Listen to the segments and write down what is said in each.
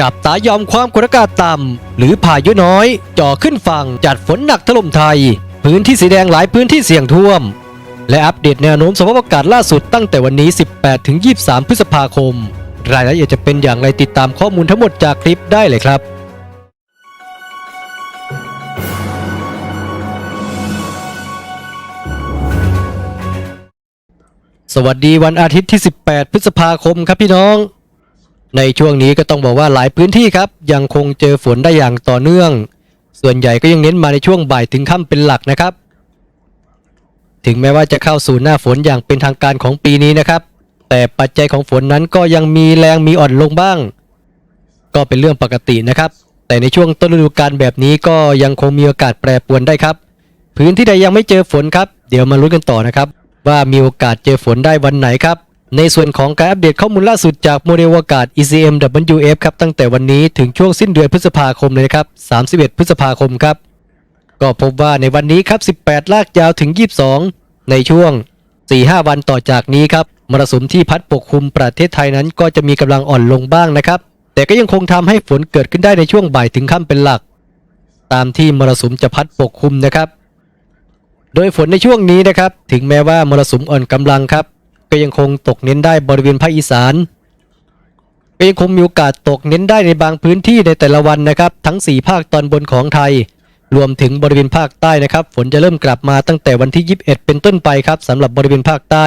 จับตายอมความกดอากาศต่ำหรือพายุน้อยจ่อขึ้นฝั่งจัดฝนหนักถล่มไทย พื้นที่สีแดงหลายพื้นที่เสี่ยงท่วม และอัปเดตแนวโน้มสภาพอากาศล่าสุดตั้งแต่วันนี้ 18-23 พฤษภาคม รายละเอียดจะเป็นอย่างไรติดตามข้อมูลทั้งหมดจากคลิปได้เลยครับสวัสดีวันอาทิตย์ที่ 18 พฤษภาคมครับพี่น้อง ในช่วงนี้ก็ต้องบอกว่าหลายพื้นที่ครับ ยังคงเจอฝนได้อย่างต่อเนื่อง ส่วนใหญ่ก็ยังเน้นมาในช่วงบ่ายถึงค่ำเป็นหลักนะครับ ถึงแม้ว่าจะเข้าสู่หน้าฝนอย่างเป็นทางการของปีนี้นะครับ แต่ปัจจัยของฝนนั้นก็ยังมีแรงมีอ่อนลงบ้าง ก็เป็นเรื่องปกตินะครับ แต่ในช่วงต้นฤดูกาลแบบนี้ก็ยังคงมีโอกาสแปรปรวนได้ครับ พื้นที่ใดยังไม่เจอฝนครับ เดี๋ยวมาลุ้นกันต่อนะครับ ว่ามีโอกาสเจอฝนได้วันไหนครับ ในส่วนของการอัปเดตข้อมูลล่าสุดจากโมเดลอากาศ ECM WF ครับตั้งแต่วันนี้ถึงช่วงสิ้นเดือนพฤษภาคมเลยนะครับ 31 พฤษภาคมครับ ก็พบว่าในวันนี้ครับ 18 ลากยาวถึง 22 ในช่วง 4-5 วันต่อจากนี้ครับมรสุมที่พัดปกคลุมประเทศไทยนั้น ก็จะมีกำลังอ่อนลงบ้างนะครับ แต่ก็ยังคงทำให้ฝนเกิดขึ้นได้ในช่วงบ่ายถึงค่ำเป็นหลัก ตามที่มรสุมจะพัดปกคลุมนะครับ โดยฝนในช่วงนี้นะครับ ถึงแม้ว่ามรสุมอ่อนกำลังครับ ก็ยังคงตกเน้นได้บริเวณภาคอีสานก็ยังคงมีโอกาสตกเน้นได้ในบางพื้นที่ในแต่ละวันนะครับ ทั้ง 4 ภาคตอนบนของไทย รวมถึงบริเวณภาคใต้นะครับ ฝนจะเริ่มกลับมาตั้งแต่วันที่ 21 เป็นต้นไปครับสำหรับบริเวณภาคใต้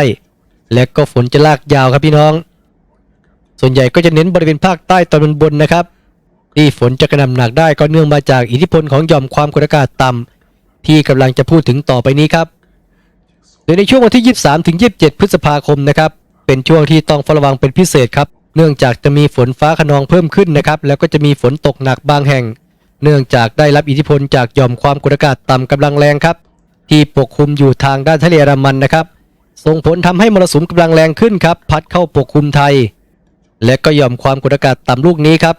และก็ฝนจะลากยาวครับพี่น้อง ส่วนใหญ่ก็จะเน้นบริเวณภาคใต้ตอนบนบนนะครับที่ฝนจะกระหน่ำหนักได้ก็เนื่องมาจากอิทธิพลของหย่อมความกดอากาศต่ำที่กำลังจะพูดถึงต่อไปนี้ครับ ดยในช่วงวันที่ 23 ถึง 27 พฤษภาคมนะครับ เป็นช่วงที่ต้องเฝ้าระวังเป็นพิเศษครับ เนื่องจากจะมีฝนฟ้าขนองเพิ่มขึ้นนะครับ แล้วก็จะมีฝนตกหนักบางแห่ง เนื่องจากได้รับอิทธิพลจากหย่อมความกดอากาศต่ำกำลังแรงครับ ที่ปกคลุมอยู่ทางด้านทะเลอันดามันนะครับ ส่งผลทำให้มรสุมกำลังแรงขึ้นครับ พัดเข้าปกคลุมไทย และก็หย่อมความกดอากาศต่ำลูกนี้ครับ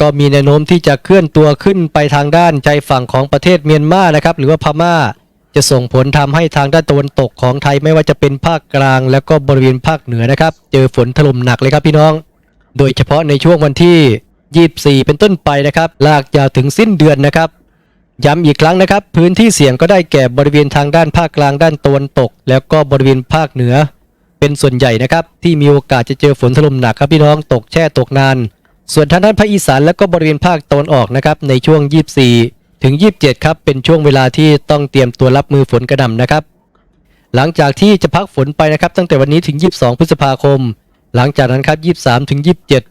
ก็มีแนวโน้มที่จะเคลื่อนตัวขึ้นไปทางด้านชายฝั่งของประเทศเมียนมานะครับ หรือว่าพม่า จะส่งผลทำให้ทางด้านตะวันตกของไทยไม่ว่าจะเป็นภาคกลาง แล้วก็บริเวณภาคเหนือนะครับ เจอฝนถล่มหนักเลยครับพี่น้อง โดยเฉพาะในช่วงวันที่ 24 เป็นต้นไปนะครับ ลากยาวถึงสิ้นเดือนนะครับ ย้ำอีกครั้งนะครับ พื้นที่เสี่ยงก็ได้แก่บริเวณทางด้านภาคกลางด้านตะวันตก แล้วก็บริเวณภาคเหนือ เป็นส่วนใหญ่นะครับ ที่มีโอกาสจะเจอฝนถล่มหนักครับพี่น้องตกแช่ตกนาน ส่วนทางด้านภาคอีสานและก็บริเวณภาคตะวันออกนะครับในช่วง 24 ถึง 27 ครับ เป็นช่วงเวลาที่ต้องเตรียมตัวรับมือฝนกระหน่ำนะครับ หลังจากที่จะพักฝนไปนะครับ ตั้งแต่วันนี้ถึง 22 พฤษภาคม หลังจากนั้นครับ 23 ถึง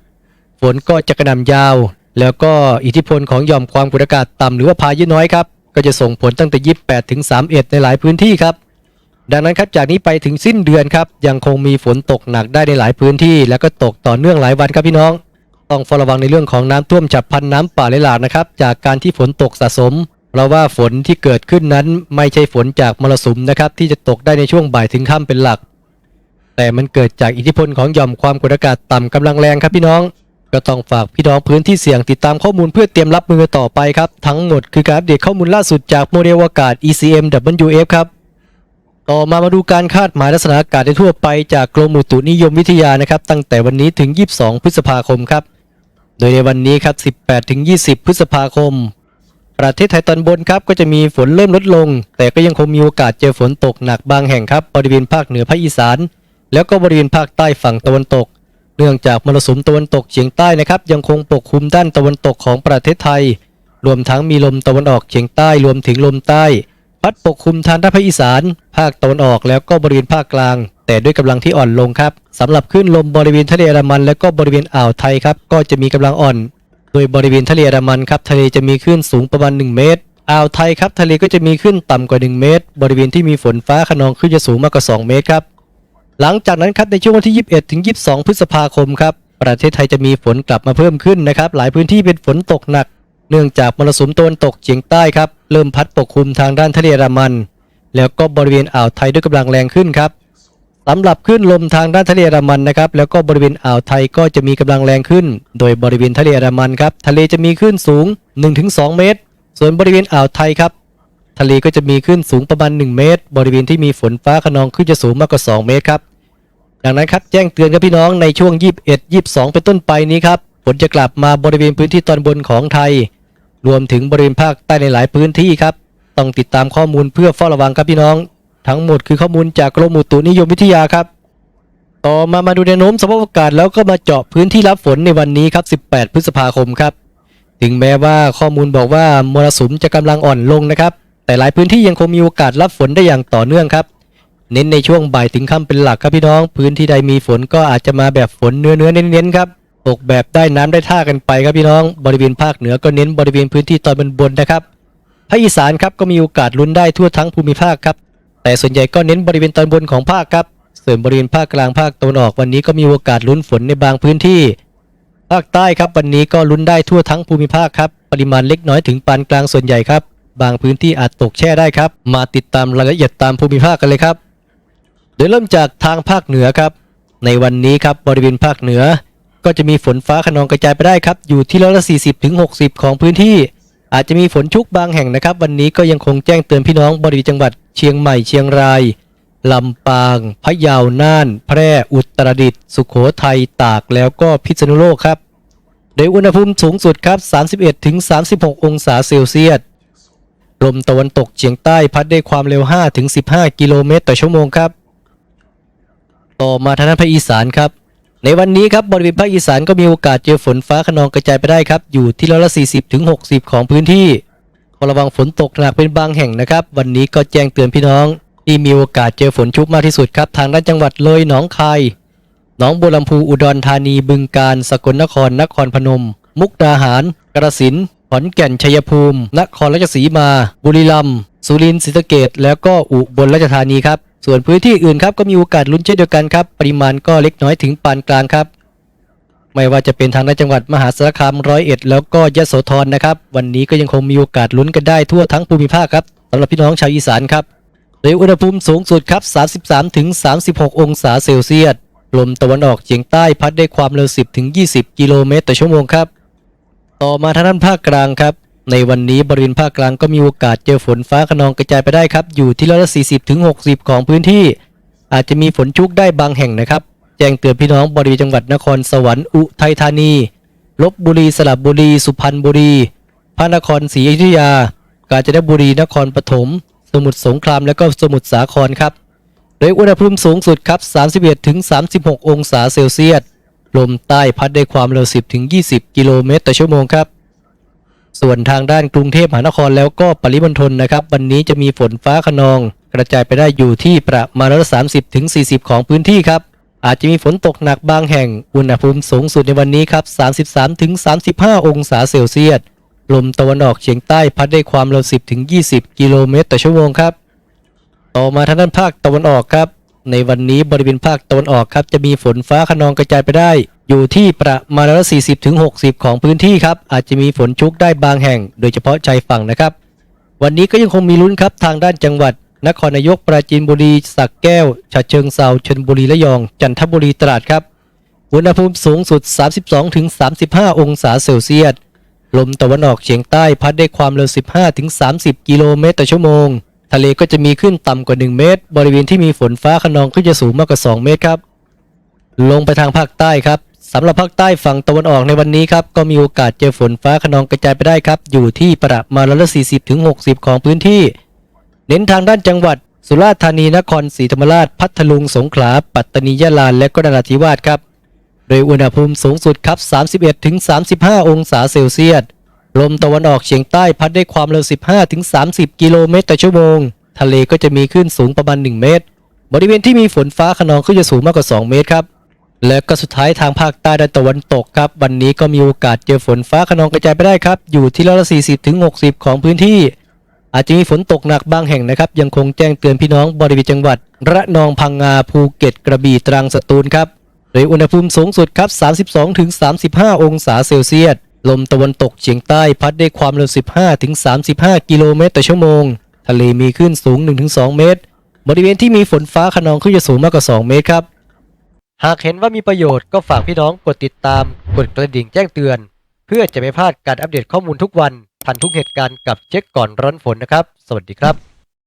27 ฝนก็จะกระหน่ำยาว แล้วก็อิทธิพลของหย่อมความกดอากาศต่ำหรือว่าพายุน้อยครับ ก็จะส่งผลตั้งแต่ 28 ถึง 31 ในหลายพื้นที่ครับ ดังนั้นครับจากนี้ไปถึงสิ้นเดือนครับยังคงมีฝนตกหนักได้ในหลายพื้นที่ แล้วก็ตกต่อเนื่องหลายวันครับพี่น้อง ต้องเฝ้าระวังในเรื่องของน้ำท่วมฉับพลันน้ำป่าไหลหลากนะครับ จากการที่ฝนตกสะสม เพราะว่าฝนที่เกิดขึ้นนั้นไม่ใช่ฝนจากมรสุมนะครับที่จะตกได้ในช่วงบ่ายถึงค่ำเป็นหลัก แต่มันเกิดจากอิทธิพลของหย่อมความกดอากาศต่ำกำลังแรงครับพี่น้อง ก็ต้องฝากพี่น้องพื้นที่เสี่ยงติดตามข้อมูลเพื่อเตรียมรับมือต่อไปครับ ทั้งหมดคือการอัปเดตข้อมูลล่าสุดจากโมเดลอากาศ ECM WF ครับต่อมามาดูการคาดหมายลักษณะอากาศในทั่วไปจากกรมอุตุนิยมวิทยานะครับ ตั้งแต่วันนี้ถึง 22 พฤษภาคมครับ โดยในวันนี้ครับ 18-20 พฤษภาคม ประเทศไทยตอนบนครับก็จะมีฝนเริ่มลดลง แต่ก็ยังคงมีโอกาสเจอฝนตกหนักบางแห่งครับบริเวณภาคเหนือภาคอีสาน แล้วก็บริเวณภาคใต้ฝั่งตะวันตก เนื่องจากมรสุมตะวันตกเฉียงใต้นะครับยังคงปกคลุมด้านตะวันตกของประเทศไทย รวมทั้งมีลมตะวันออกเฉียงใต้รวมถึงลมใต้ พัดปกคลุมทางด้านภาคอีสาน ภาคตะวันออกแล้วก็บริเวณภาคกลาง แต่ด้วยกำลังที่อ่อนลงครับสำหรับคลื่นลมบริเวณทะเลอันดามัน และก็บริเวณอ่าวไทยครับก็จะมีกำลังอ่อน โดยบริเวณทะเลอันดามันครับทะเลจะมีคลื่นสูงประมาณ 1 เมตรอ่าวไทยครับทะเลก็จะมีคลื่นต่ำกว่า 1 เมตร บริเวณที่มีฝนฟ้าขนองคลื่นจะสูงมากกว่า 2 เมตรครับหลังจากนั้นครับในช่วงวันที่ 21 ถึง 22 พฤษภาคมครับประเทศไทยจะมีฝนกลับมาเพิ่มขึ้นนะครับหลายพื้นที่เป็นฝนตกหนัก เนื่องจากมรสุมตะวันตกเฉียงใต้ครับเริ่มพัดปกคลุมทางด้านทะเลอันดามัน แล้วก็บริเวณอ่าวไทยด้วยกำลังแรงขึ้นครับ สำหรับคลื่นลมทางด้านทะเลอันดามันนะครับแล้วก็บริเวณอ่าวไทยก็จะมีกำลังแรงขึ้น โดยบริเวณทะเลอันดามันครับทะเลจะมีคลื่นสูง 1-2 เมตร ส่วนบริเวณอ่าวไทยครับทะเลก็จะมีคลื่นสูงประมาณ 1 เมตร บริเวณที่มีฝนฟ้าขนองคลื่นจะสูงมากกว่า 2 เมตรครับดังนั้นครับแจ้งเตือนครับพี่น้องในช่วง 21 22 เป็นต้นไปนี้ครับฝนจะกลับมาบริเวณพื้นที่ตอนบนของไทย รวมถึงบริเวณภาคใต้ในหลายพื้นที่ครับต้องติดตามข้อมูลเพื่อเฝ้าระวังครับพี่น้อง ทั้งหมดคือข้อมูลจากกรมอุตุนิยมวิทยาครับ ต่อมามาดูแนวโน้มสภาพอากาศแล้วก็มาเจาะพื้นที่รับฝนในวันนี้ครับ 18 พฤษภาคมครับ ถึงแม้ว่าข้อมูลบอกว่ามรสุมจะกำลังอ่อนลงนะครับ แต่หลายพื้นที่ยังคงมีโอกาสรับฝนได้อย่างต่อเนื่องครับ เน้นในช่วงบ่ายถึงค่ำเป็นหลักครับพี่น้อง พื้นที่ใดมีฝนก็อาจจะมาแบบฝนเนื้อเนื้อเน้นๆครับตกแบบได้น้ำได้ท่ากันไปครับพี่น้อง บริเวณภาคเหนือก็เน้นบริเวณพื้นที่ตอนบนบนๆนะครับภาคอีสานครับก็มีโอกาสลุ้นได้ทั่วทั้งภูมิภาคครับ แต่ส่วนใหญ่ก็เน้นบริเวณตอนบนของภาคครับ ส่วนบริเวณภาคกลางภาคตะวันออกวันนี้ก็มีโอกาสลุ้นฝนในบางพื้นที่ ภาคใต้ครับวันนี้ก็ลุ้นได้ทั่วทั้งภูมิภาคครับ ปริมาณเล็กน้อยถึงปานกลางส่วนใหญ่ครับ บางพื้นที่อาจตกแช่ได้ครับ มาติดตามรายละเอียดตามภูมิภาคกันเลยครับโดยเริ่มจากทางภาคเหนือครับ ในวันนี้ครับบริเวณภาคเหนือ ก็จะมีฝนฟ้าขนองกระจายไปได้ครับ อยู่ที่ร้อยละ40ถึง60ของพื้นที่ อาจจะมีฝนชุกบางแห่งนะครับ วันนี้ก็ยังคงแจ้งเตือนพี่น้องบริเวณจังหวัด เชียงใหม่เชียงราย ลำปางพะเยาน่าน แพร่อุตรดิตถ์สุโขทัยตากแล้วก็พิษณุโลกครับ โดยอุณหภูมิสูงสุดครับ 31ถึง36 องศาเซลเซียสลมตะวันตกเฉียงใต้พัดด้วยความเร็ว5ถึง15 กิโลเมตรต่อชั่วโมงครับ ต่อมาทางด้านภาคอีสานครับ ในวันนี้ครับบริเวณภาคอีสานก็มีโอกาสเจอฝนฟ้าขนองกระจายไปได้ครับ อยู่ที่ร้อยละ40ถึง60 ของพื้นที่ ระวังฝนตกหนักเป็นบางแห่งนะครับ วันนี้ก็แจ้งเตือนพี่น้องที่มีโอกาสเจอฝนชุกมากที่สุดครับ ทางด้านจังหวัดเลยหนองคายหนองบัวลำพูอุดรธานีบึงกาฬสกลนครนครพนม มุกดาหาร กระสินขอนแก่นชัยภูมิ นครราชสีมา บุรีรัมย์สุรินทร์ศรีสะเกษแล้วก็อุบลราชธานีครับส่วนพื้นที่อื่นครับก็มีโอกาสลุ้นเช่นเดียวกันครับ ปริมาณก็เล็กน้อยถึงปานกลางครับ ไม่ว่าจะเป็นทางด้านจังหวัดมหาสารคามร้อยเอ็ดแล้วก็ยโสธรนะครับ วันนี้ก็ยังคงมีโอกาสลุ้นกันได้ทั่วทั้งภูมิภาคครับสำหรับพี่น้องชาวอีสานครับโดยอุณหภูมิสูงสุดครับ 33ถึง36 องศาเซลเซียส ลมตะวันออกเฉียงใต้พัดได้ความเร็ว 10ถึง20 กิโลเมตรต่อชั่วโมงครับ ต่อมาทางด้านภาคกลางครับ ในวันนี้บริเวณภาคกลางก็มีโอกาสเจอฝนฟ้าขนองกระจายไปได้ครับ อยู่ที่ร้อยละ40ถึง60 ของพื้นที่ อาจจะมีฝนชุกได้บางแห่งนะครับ จ้งเตือนพี่น้องบริเวณจังหวัดนครสวรรค์อุทัยธานีลบบุรีสระบุรี สุพรรณบุรี พระนครศรีอยุธยา กาญจนบุรีนครปฐมสมุทรสงครามและก็สมุทรสาครครับ โดยอุณหภูมิสูงสุดครับ 31ถึง36 องศาเซลเซียส ลมใต้พัดได้ความเร็ว 10ถึง20 กิโลเมตรต่อชั่วโมงครับ ส่วนทางด้านกรุงเทพมหานครแล้วก็ปริมณฑลนะครับ วันนี้จะมีฝนฟ้าขนอง กระจายไปได้อยู่ที่ประมาณร้อยละ30ถึง40ของพื้นที่ครับ อาจจะมีฝนตกหนักบางแห่ง อุณหภูมิสูงสุดในวันนี้ครับ 33-35 องศาเซลเซียส ลมตะวันออกเฉียงใต้พัดได้ความเร็ว 10-20 กิโลเมตรต่อชั่วโมงครับ ต่อมาทางด้านภาคตะวันออกครับ ในวันนี้บริเวณภาคตะวันออกครับ จะมีฝนฟ้าขนองกระจายไปได้ อยู่ที่ประมาณร้อยละ40ถึง60ของพื้นที่ครับ อาจจะมีฝนชุกได้บางแห่ง โดยเฉพาะชายฝั่งนะครับ วันนี้ก็ยังคงมีลุ้นครับทางด้านจังหวัด นครนายกปราจีนบุรีสักแก้วฉะเชิงเซาชลบุรีระยอง จันทบุรีตราดครับ อุณหภูมิสูงสุด 32-35 องศาเซลเซียส ลมตะวันออกเฉียงใต้พัดได้ความเร็ว 15-30 กิโลเมตรต่อชั่วโมง ทะเลก็จะมีขึ้นต่ำกว่า 1 เมตร บริเวณที่มีฝนฟ้าขนองก็จะสูงมากกว่า 2 เมตรครับ ลงไปทางภาคใต้ครับสำหรับภาคใต้ฝั่งตะวันออกในวันนี้ครับ ก็มีโอกาสเจอฝนฟ้าขนองกระจายไปได้ครับ อยู่ที่ประมาณร้อยละ40ถึง60 ของพื้นที่ เน้นทางด้านจังหวัด สุราษฎร์ธานีนครศรีธรรมราช พัทลุงสงขลา ปัตตานียะลาและก็นราธิวาสครับ โดยอุณหภูมิสูงสุดครับ 31-35 องศาเซลเซียสลมตะวันออกเฉียงใต้พัดได้ความเร็ว 15-30 กิโลเมตรต่อชั่วโมง ทะเลก็จะมีคลื่นสูงประมาณ 1 เมตร บริเวณที่มีฝนฟ้าขนองก็จะสูงมากกว่า 2 เมตรครับ และก็สุดท้ายทางภาคใต้ด้านตะวันตกครับ วันนี้ก็มีโอกาสเจอฝนฟ้าขนองกระจายไปได้ครับ อยู่ที่ร้อยละ40-60 ของพื้นที่ อาจจะมีฝนตกหนักบางแห่งนะครับ ยังคงแจ้งเตือนพี่น้องบริเวณจังหวัด ระนองพังงาภูเก็ตกระบี่ตรังสตูลครับโดยอุณหภูมิสูงสุดครับ 32-35 องศาเซลเซียส ลมตะวันตกเฉียงใต้พัดได้ความเร็ว 15-35 กิโลเมตรต่อชั่วโมง ทะเลมีคลื่นสูง 1-2 เมตร บริเวณที่มีฝนฟ้าขนองขึ้นจะสูงมากกว่า 2 เมตรครับ หากเห็นว่ามีประโยชน์ก็ฝากพี่น้องกดติดตาม กดกระดิ่งแจ้งเตือน เพื่อจะไม่พลาดการอัปเดตข้อมูลทุกวัน ทันทุกเหตุการณ์กับเช็คก่อนร้อนฝนนะครับ สวัสดีครับ